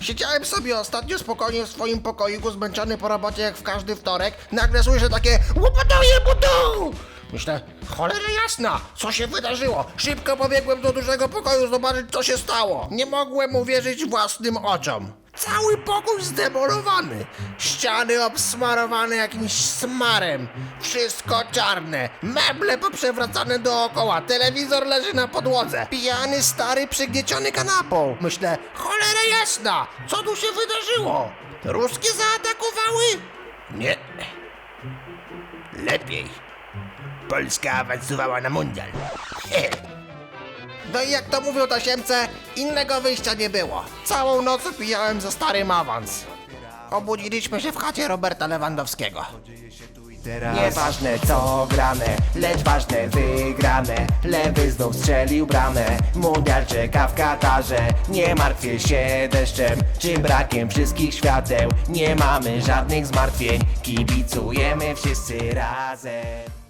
Siedziałem sobie ostatnio spokojnie w swoim pokoiku, zmęczony po robocie jak w każdy wtorek. Nagle słyszę takie łopotoje budu! Myślę, cholera jasna, co się wydarzyło? Szybko pobiegłem do dużego pokoju zobaczyć, co się stało. Nie mogłem uwierzyć własnym oczom. Cały pokój zdemolowany. Ściany obsmarowane jakimś smarem. Wszystko czarne. Meble poprzewracane dookoła. Telewizor leży na podłodze. Pijany stary przygnieciony kanapą. Myślę, cholera jasna, co tu się wydarzyło? Ruskie zaatakowały? Nie. Lepiej. Polska awansowała na mundial. No i jak to mówią tasiemce, innego wyjścia nie było. Całą noc pijałem za starym awans. Obudziliśmy się w chacie Roberta Lewandowskiego. Nieważne co grane, lecz ważne wygrane Lewy znów strzelił bramę Mundial czeka w Katarze Nie martwię się deszczem Czy brakiem wszystkich świateł Nie mamy żadnych zmartwień Kibicujemy wszyscy razem